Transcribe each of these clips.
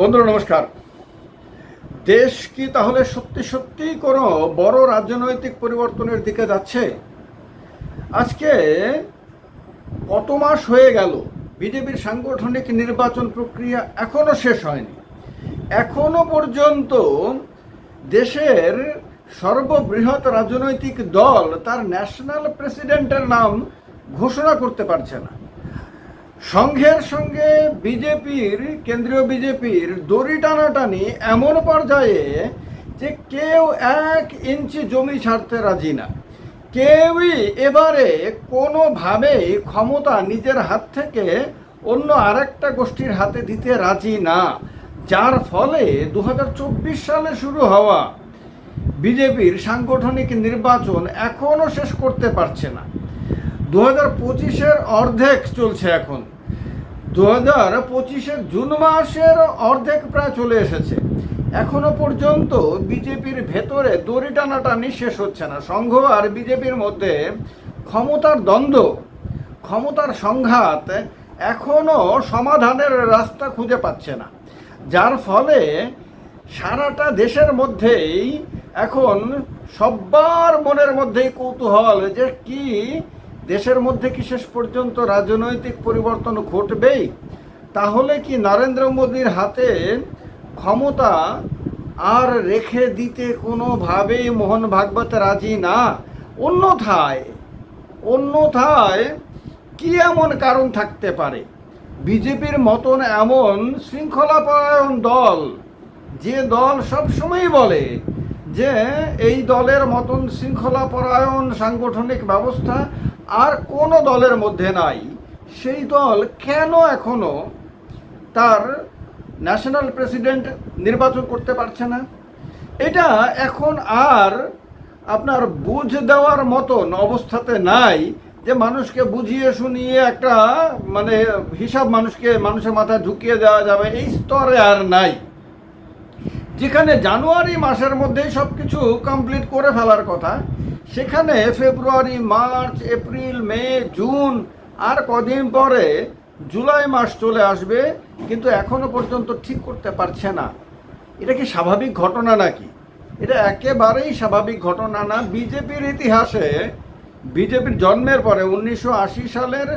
বন্ধুরা, নমস্কার। দেশ কি তাহলে সত্যি সত্যি কোনো বড় রাজনৈতিক পরিবর্তনের দিকে যাচ্ছে? আজকে কত মাস হয়ে গেল, বিজেপির সাংগঠনিক নির্বাচন প্রক্রিয়া এখনও শেষ হয়নি। এখনও পর্যন্ত দেশের সর্ববৃহৎ রাজনৈতিক দল তার ন্যাশনাল প্রেসিডেন্টের নাম ঘোষণা করতে পারছে না। সংঘের সঙ্গে বিজেপির, কেন্দ্রীয় বিজেপির দড়ি টানাটানি এমন পর্যায়ে যে কেউ এক ইঞ্চি জমি ছাড়তে রাজি না। কেউই এবারে কোনোভাবেই ক্ষমতা নিজের হাত থেকে অন্য আরেকটা গোষ্ঠীর হাতে দিতে রাজি না, যার ফলে দু হাজার চব্বিশ সালে শুরু হওয়া বিজেপির সাংগঠনিক নির্বাচন এখনও শেষ করতে পারছে না। দু হাজার পঁচিশের অর্ধেক চলছে এখন। দু হাজার পঁচিশের জুন মাসের অর্ধেক প্রায় চলে এসেছে। এখনও পর্যন্ত বিজেপির ভেতরে দড়ি টানাটানি শেষ হচ্ছে না। সংঘ আর বিজেপির মধ্যে ক্ষমতার দ্বন্দ্ব, ক্ষমতার সংঘাত এখনও সমাধানের রাস্তা খুঁজে পাচ্ছে না। যার ফলে সারাটা দেশের মধ্যেই এখন সবার মনের মধ্যেই কৌতূহল যে কি দেশের মধ্যে কি শেষ পর্যন্ত রাজনৈতিক পরিবর্তন ঘটবেই? তাহলে কি নরেন্দ্র মোদীর হাতে ক্ষমতা আর রেখে দিতে কোনোভাবেই মোহন ভাগবত রাজি না? অন্যথায় অন্যথায় কি এমন কারণ থাকতে পারে? বিজেপির মতন এমন শৃঙ্খলাপরায়ণ দল, যে দল সবসময়ই বলে যে এই দলের মতন শৃঙ্খলাপরায়ণ সাংগঠনিক ব্যবস্থা আর কোনো দলের মধ্যে নাই। সেই দল কেন এখনও তার ন্যাশনাল প্রেসিডেন্ট নির্বাচন করতে পারছে না? এটা এখন আর আপনার বুঝ দেওয়ার মতন অবস্থাতে নাই যে মানুষকে বুঝিয়ে শুনিয়ে একটা মানে হিসাব মানুষকে মানুষের মাথায় ঢুকিয়ে দেওয়া যাবে, এই স্তরে আর নাই। যেখানে জানুয়ারি মাসের মধ্যেই সব কিছু কমপ্লিট করে ফেলার কথা, সেখানে February, March, April, May, June, আর কদিন পরে জুলাই মাস চলে আসবে, কিন্তু এখনও পর্যন্ত ঠিক করতে পারছে না। এটা কি স্বাভাবিক ঘটনা নাকি? এটা একেবারেই স্বাভাবিক ঘটনা না। বিজেপির ইতিহাসে, বিজেপির জন্মের পরে উনিশশো আশি সালের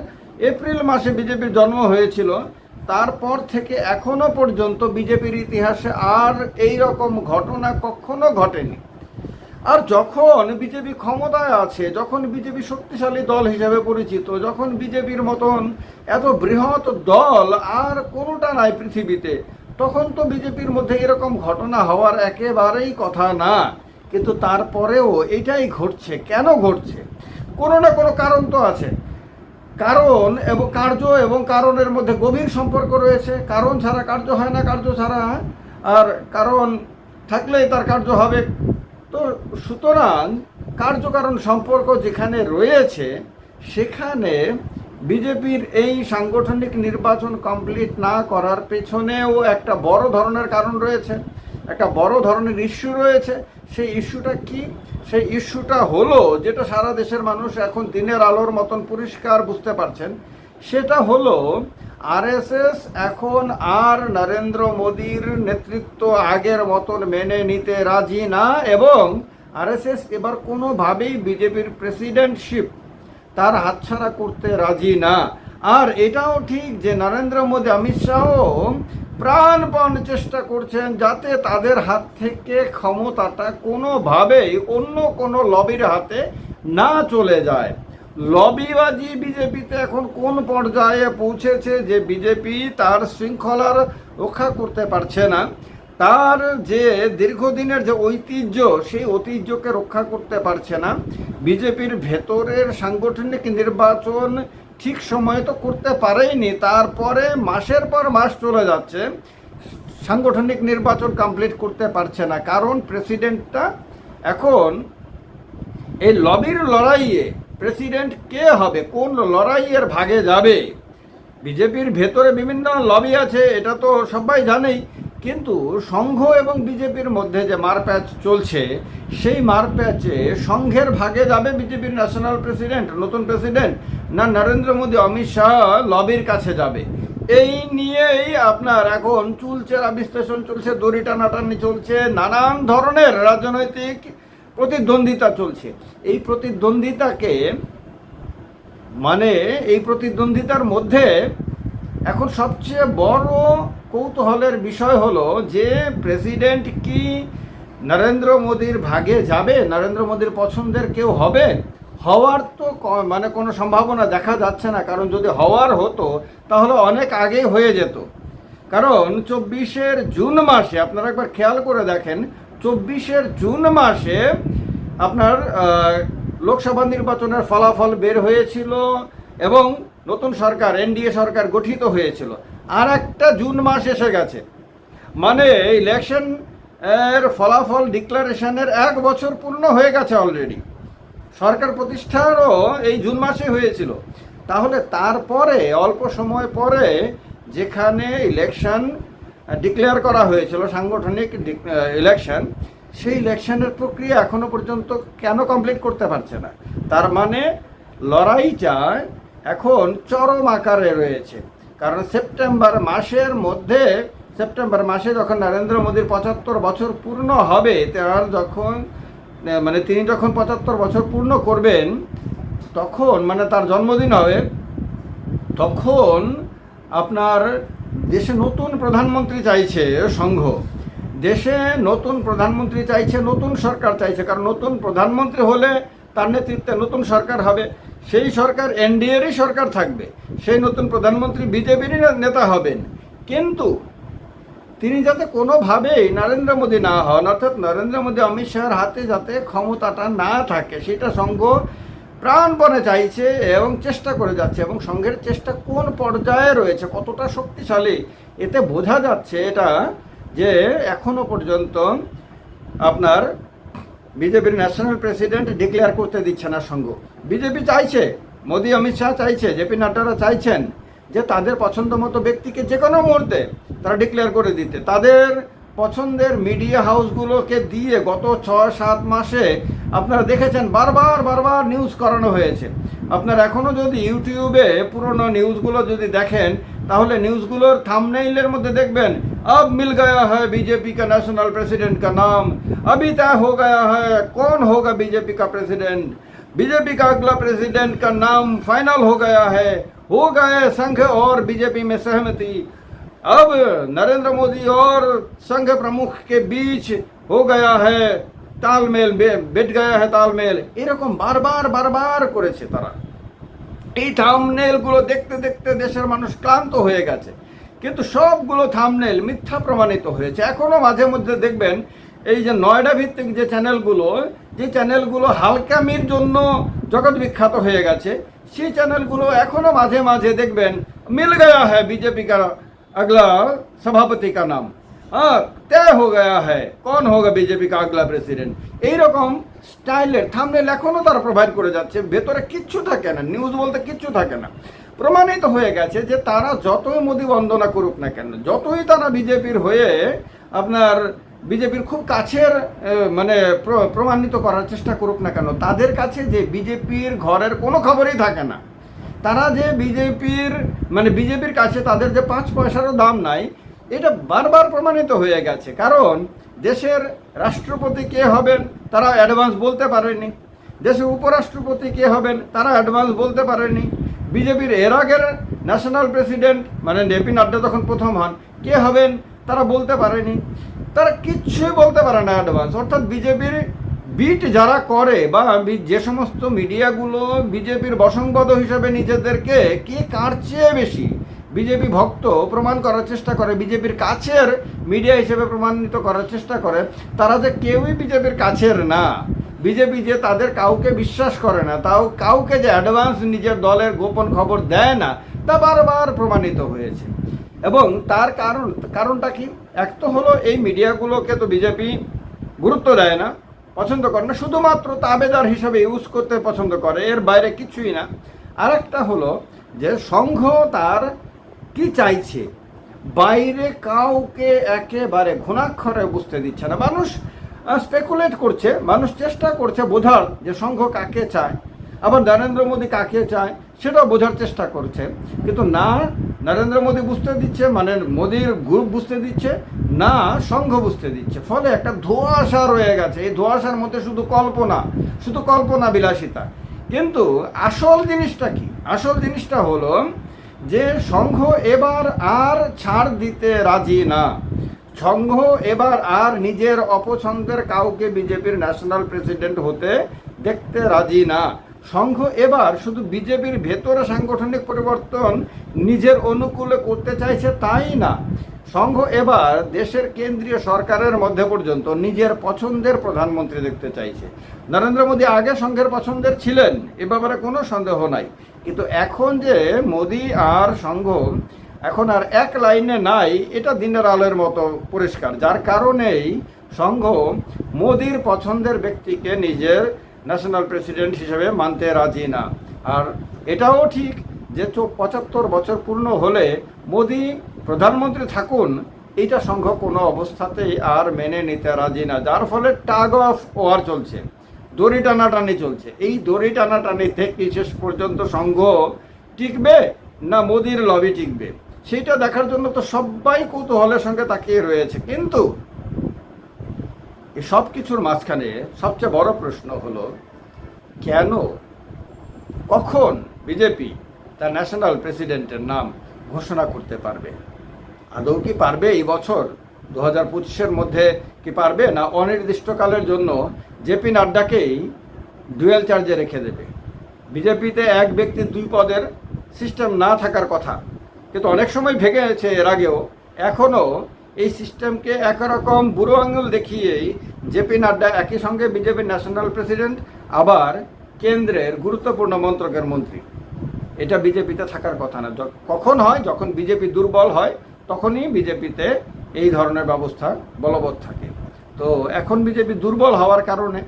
এপ্রিল মাসে বিজেপির জন্ম হয়েছিল। তারপর থেকে এখনও পর্যন্ত বিজেপির ইতিহাসে আর এই রকম ঘটনা কখনো ঘটেনি। আর যখন বিজেপি ক্ষমতায় আছে, যখন বিজেপি শক্তিশালী দল হিসেবে পরিচিত, যখন বিজেপির মতন এত বৃহৎ দল আর কোনোটা নাই পৃথিবীতে, তখন তো বিজেপির মধ্যে এরকম ঘটনা হওয়ার একেবারেই কথা না। কিন্তু তারপরেও এটাই ঘটছে। কেন ঘটছে? কোনো না কোনো কারণ তো আছে। কারণ এবং কার্য এবং কারণের মধ্যে গভীর সম্পর্ক রয়েছে। কারণ ছাড়া কার্য হয় না, কার্য ছাড়া, আর কারণ থাকলেই তার কার্য হবে। তো সুতরাং কার্যকারণ সম্পর্ক যেখানে রয়েছে, সেখানে বিজেপির এই সাংগঠনিক নির্বাচন কমপ্লিট না করার পেছনেও একটা বড় ধরনের কারণ রয়েছে। একটা বড় ধরনের ইস্যু রয়েছে। সেই ইস্যুটা কি? সেই ইস্যুটা হলো যেটা সারা দেশের মানুষ এখন দিনের আলোর মতন পরিষ্কার বুঝতে পারছেন, সেটা হলো আরএসএস এখন আর নরেন্দ্র মোদীর নেতৃত্ব আগের মতন মেনে নিতে রাজি না এবং আরএসএস এবার কোনোভাবেই বিজেপির প্রেসিডেন্টশিপ তার হাতছাড়া করতে রাজি না। আর এটাও ঠিক যে নরেন্দ্র মোদী, অমিত শাহ প্রাণপণ চেষ্টা করছেন যাতে তাদের হাত থেকে ক্ষমতাটা কোনোভাবেই অন্য কোনো লবির হাতে না চলে যায়। লবিবাজি বিজেপিতে এখন কোন পর্যায়ে পৌঁছেছে যে বিজেপি তার শৃঙ্খলার রক্ষা করতে পারছে না, তার যে দীর্ঘদিনের যে ঐতিহ্য, সেই ঐতিহ্যকে রক্ষা করতে পারছে না। বিজেপির ভেতরের সাংগঠনিক নির্বাচন ঠিক সময়ে তো করতে পারেইনি, তারপরে মাসের পর মাস চলে যাচ্ছে। সাংগঠনিক নির্বাচন কমপ্লিট করতে পারছে না, কারণ প্রেসিডেন্টটা এখন এই লবির লড়াইয়ে প্রেসিডেন্ট কে হবে, কোন লড়াইয়ের ভাগে যাবে? বিজেপির ভেতরে বিভিন্ন লবি আছে, এটা তো সবাই জানেই। কিন্তু সংঘ এবং বিজেপির মধ্যে যে মারপ্যাচ চলছে, সেই মারপ্যাচে সংঘের ভাগে যাবে বিজেপির ন্যাশনাল প্রেসিডেন্ট নতুন প্রেসিডেন্ট না নরেন্দ্র মোদী, অমিত শাহ লবির কাছে যাবে? এই নিয়েই আপনার এখন চুলচেরা বিশ্লেষণ চলছে, দড়ি টানাটানি চলছে, নানান ধরনের রাজনৈতিক প্রতিদ্বন্দ্বিতা চলছে। এই প্রতিদ্বন্দ্বিতাকে মানে এই প্রতিদ্বন্দ্বিতার মধ্যে এখন সবচেয়ে বড় কৌতূহলের বিষয় হলো যে প্রেসিডেন্ট কি নরেন্দ্র মোদীর ভাগে যাবে? নরেন্দ্র মোদীর পছন্দের কেউ হবে? হওয়ার তো মানে কোনো সম্ভাবনা দেখা যাচ্ছে না। কারণ যদি হওয়ার হতো, তাহলে অনেক আগেই হয়ে যেত। কারণ চব্বিশের জুন মাসে, আপনারা একবার খেয়াল করে দেখেন, চব্বিশের জুন মাসে আপনার লোকসভা নির্বাচনের ফলাফল বের হয়েছিল এবং নতুন সরকার, এনডিএ সরকার গঠিত হয়েছিল। আর একটা জুন মাস এসে গেছে। মানে ইলেকশন এর ফলাফল ডিক্লারেশনের এক বছর পূর্ণ হয়ে গেছে অলরেডি সরকার প্রতিষ্ঠারও এই জুন মাসে হয়েছিল। তাহলে তারপরে, অল্প সময় পরে যেখানে ইলেকশন ডিক্লেয়ার করা হয়েছিল, সাংগঠনিক ইলেকশন সেই ইলেকশনের প্রক্রিয়া এখনও পর্যন্ত কেন কমপ্লিট করতে পারছে না? তার মানে লড়াইটা এখন চরম আকারে রয়েছে। কারণ সেপ্টেম্বর মাসের মধ্যে, সেপ্টেম্বর মাসে যখন নরেন্দ্র মোদীর পঁচাত্তর বছর পূর্ণ হবে, তার যখন মানে তিনি যখন পঁচাত্তর বছর পূর্ণ করবেন, তখন মানে তার জন্মদিন হবে, তখন আপনার দেশে নতুন প্রধানমন্ত্রী চাইছে সংঘ। দেশে নতুন প্রধানমন্ত্রী চাইছে নতুন সরকার চাইছে, কারণ নতুন প্রধানমন্ত্রী হলে তার নেতৃত্বে নতুন সরকার হবে। সেই সরকার, এনডিএরই সরকার থাকবে। সেই নতুন প্রধানমন্ত্রী বিজেপিরই নেতা হবেন। কিন্তু তিনি যাতে কোনোভাবেই নরেন্দ্র মোদী না হন, অর্থাৎ নরেন্দ্র মোদী অমিত শাহের হাতে যাতে ক্ষমতাটা না থাকে, সেটা সংঘ প্রাণপণে চাইছে এবং চেষ্টা করে যাচ্ছে এবং সংঘের চেষ্টা কোন পর্যায়ে রয়েছে, কতটা শক্তিশালী, এতে বোঝা যাচ্ছে এটা যে এখনও পর্যন্ত আপনার বিজেপির ন্যাশনাল প্রেসিডেন্ট ডিক্লেয়ার করতে দিচ্ছে না সংঘ। বিজেপি চাইছে, মোদী, অমিত শাহ চাইছে জেপি নাড্ডারা চাইছেন যে তাদের পছন্দ মতো ব্যক্তিকে যে কোনো মুহূর্তে তারা ডিক্লেয়ার করে দিতে। তাদের পছন্দের মিডিয়া হাউসগুলোকে দিয়ে গত ছয়, সাত মাসে আপনারা দেখেছেন, বারবার বারবার নিউজ করানো হয়েছে। আপনারা এখনও যদি ইউটিউবে পুরনো নিউজগুলো যদি দেখেন তাহলে নিউজগুলোর থামনেইলের মধ্যে দেখবেন अब मिल गया है बीजेपी का नेशनल प्रेसिडेंट का नाम अभी तय हो गया है कौन होगा बीजेपी का प्रेसिडेंट बीजेपी का अगला प्रेसिडेंट का नाम फाइनल हो गया है हो गए संघ और बीजेपी में सहमति अब नरेंद्र मोदी और संघ प्रमुख के बीच हो गया है तालमेल बे- बैठ गया है तालमेल এরকম বারবার বারবার করেছে তারা এই থামনেলগুলো দেখতে দেখতে দেশের মানুষ ক্লান্ত হয়ে গেছে কিন্তু সবগুলো থামনেল মিথ্যা প্রমাণিত হয়েছে এখনও মাঝে মধ্যে দেখবেন এই যে নয়ডা ভিত্তিক যে চ্যানেলগুলো যে চ্যানেলগুলো হালকামির জন্য জগৎ বিখ্যাত হয়ে গেছে সেই চ্যানেলগুলো এখনও মাঝে মাঝে দেখবেন মিল গয়া হ্যাঁ বিজেপি का अगला सभापति का नाम हाँ तय हो गया है कौन होगा बीजेपी का अगला प्रेसिडेंट এইরকম স্টাইলের থামনেল এখনও তারা প্রোভাইড করে যাচ্ছে। ভেতরে কিচ্ছু থাকে না নিউজ বলতে কিচ্ছু থাকে না। প্রমাণিত হয়ে গেছে যে তারা যতই মোদী বন্দনা করুক না কেন, যতই তারা বিজেপির হয়ে আপনার বিজেপির খুব কাছের মানে প্র- প্রমাণিত করার চেষ্টা করুক না কেন, তাদের কাছে যে বিজেপির ঘরের কোনো খবরই থাকে না। তারা যে বিজেপির মানে বিজেপির কাছে তাদের যে পাঁচ পয়সারও দাম নাই, এটা বারবার প্রমাণিত হয়ে গেছে। কারণ দেশের রাষ্ট্রপতি কে হবেন? তারা অ্যাডভান্স বলতে পারেনি। দেশের উপরাষ্ট্রপতি কে হবেন, তারা অ্যাডভান্স বলতে পারেনি। বিজেপির এর আগের ন্যাশনাল প্রেসিডেন্ট মানে জেপি নাড্ডা যখন প্রথম হন, কে হবেন, তারা বলতে পারেনি। তারা কিচ্ছুই বলতে পারে না অ্যাডভান্স অর্থাৎ বিজেপির বিট যারা করে বা যে সমস্ত মিডিয়াগুলো বিজেপির বসংবদ হিসেবে নিজেদেরকে, কে কার চেয়ে বেশি বিজেপি ভক্ত প্রমাণ করার চেষ্টা করে, বিজেপির কাছের মিডিয়া হিসেবে প্রমাণিত করার চেষ্টা করে, তারা যে কেউই বিজেপির কাছের না। বিজেপি যে তাদের কাউকে বিশ্বাস করে না, তাও কাউকে যে অ্যাডভান্স নিজের দলের গোপন খবর দেয় না, তা বারবার প্রমাণিত হয়েছে। এবং তার কারণ, কারণটা কি? এক তো হলো এই মিডিয়াগুলোকে তো বিজেপি গুরুত্ব দেয় না, পছন্দ করে না, শুধুমাত্র তাবেদার হিসাবে ইউজ করতে পছন্দ করে, এর বাইরে কিছুই না। আরেকটা হলো যে সংঘ তার কি চাইছে? বাইরে কাউকে একেবারে ঘুণাক্ষরে বুঝতে দিচ্ছে না। মানুষ স্পেকুলেট করছে, মানুষ চেষ্টা করছে বোঝার যে সংঘ কাকে চায়, আবার নরেন্দ্র মোদী কাকে চায়, সেটাও বোঝার চেষ্টা করছে। কিন্তু না, নরেন্দ্র মোদী বুঝতে দিচ্ছে মানে মোদীর গ্রুপ বুঝতে দিচ্ছে, না, সংঘ বুঝতে দিচ্ছে। ফলে একটা ধোঁয়াশা রয়ে গেছে। এই ধোঁয়াশার মধ্যে শুধু কল্পনা শুধু কল্পনা বিলাসিতা। কিন্তু আসল জিনিসটা কি? আসল জিনিসটা হলো যে সংঘ এবার আর ছাড় দিতে রাজি না। সংঘ এবার আর নিজের অপছন্দের কাউকে বিজেপির ন্যাশনাল প্রেসিডেন্ট হতে দেখতে রাজি না। সংঘ এবার শুধু বিজেপির ভেতরে সাংগঠনিক পরিবর্তন নিজের অনুকূলে করতে চাইছে তাই না। সংঘ এবার দেশের কেন্দ্রীয় সরকারের মধ্যে পর্যন্ত নিজের পছন্দের প্রধানমন্ত্রী দেখতে চাইছে। নরেন্দ্র মোদী আগে সংঘের পছন্দের ছিলেন, এ ব্যাপারে কোনো সন্দেহ নাই। কিন্তু এখন যে মোদী আর সংঘ এখন আর এক লাইনে নাই, এটা দিনের আলোর মতো পরিষ্কার। যার কারণেই সংঘ মোদির পছন্দের ব্যক্তিকে নিজের ন্যাশনাল প্রেসিডেন্ট হিসেবে মানতে রাজি না। আর এটাও ঠিক যে চো পঁচাত্তর বছর পূর্ণ হলে মোদি প্রধানমন্ত্রী থাকুন, এইটা সংঘ কোনো অবস্থাতেই আর মেনে নিতে রাজি না। যার ফলে টাগ অফ ওয়ার চলছে। দড়ি টানাটানি চলছে। এই দড়ি টানাটানি থেকে শেষ পর্যন্ত সংঘ টিকবে না মোদির লবি টিকবে? সেইটা দেখার জন্য তো সবাই কৌতূহলের সঙ্গে তাকিয়ে রয়েছে। কিন্তু এই সব কিছুর মাঝখানে সবচেয়ে বড় প্রশ্ন হলো, কেন, কখন বিজেপি তার ন্যাশনাল প্রেসিডেন্টের নাম ঘোষণা করতে পারবে? আদৌ কি পারবে এই বছর? দু হাজার পঁচিশের মধ্যে কি পারবে না অনির্দিষ্টকালের জন্য জেপি নাড্ডাকেই ডুয়েল চার্জে রেখে দেবে? বিজেপিতে এক ব্যক্তির দুই পদের সিস্টেম না থাকার কথা। কিন্তু অনেক সময় ভেঙেছে এর আগেও। এখনও এই সিস্টেমকে একরকম বুড়ো আঙুল দেখিয়েই জেপি নাড্ডা একই সঙ্গে বিজেপির ন্যাশনাল প্রেসিডেন্ট, আবার কেন্দ্রের গুরুত্বপূর্ণ মন্ত্রকের মন্ত্রী। এটা বিজেপিতে থাকার কথা না। কখন হয়? যখন বিজেপি দুর্বল হয় তখনই বিজেপিতে এই ধরনের ব্যবস্থা বলবৎ থাকে। তো এখন বিজেপি দুর্বল হওয়ার কারণে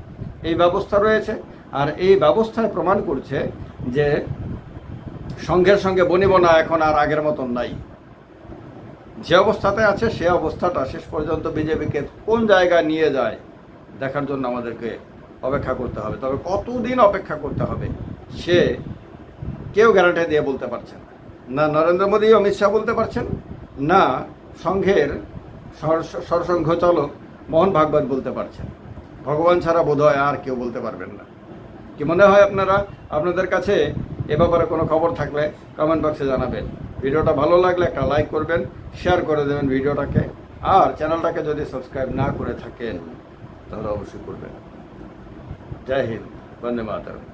এই ব্যবস্থা রয়েছে আর এই ব্যবস্থায় প্রমাণ করছে যে সংঘের সঙ্গে বনিবনা এখন আর আগের মতন নাই। যে অবস্থাতে আছে সে অবস্থাটা শেষ পর্যন্ত বিজেপিকে কোন জায়গায় নিয়ে যায় দেখার জন্য আমাদেরকে অপেক্ষা করতে হবে। তবে কতদিন অপেক্ষা করতে হবে সে কেউ গ্যারান্টি দিয়ে বলতে পারছেন না। না, নরেন্দ্র মোদী, অমিত শাহ বলতে পারছেন না সংঘের সরসংঘ চালক মোহন ভাগবত বলতে পারছেন। ভগবান ছাড়া বোধ হয় আর কেউ বলতে পারবেন না। কি মনে হয় আপনারা? আপনাদের কাছে এ ব্যাপারে কোনো খবর থাকলে কমেন্ট বক্সে জানাবেন। ভিডিওটা ভালো লাগলে একটা লাইক করবেন শেয়ার করে দেবেন ভিডিওটাকে। আর চ্যানেলটাকে যদি সাবস্ক্রাইব না করে থাকেন, তাহলে অবশ্যই করবেন। জয় হিন্দ, বন্দে মাতরম।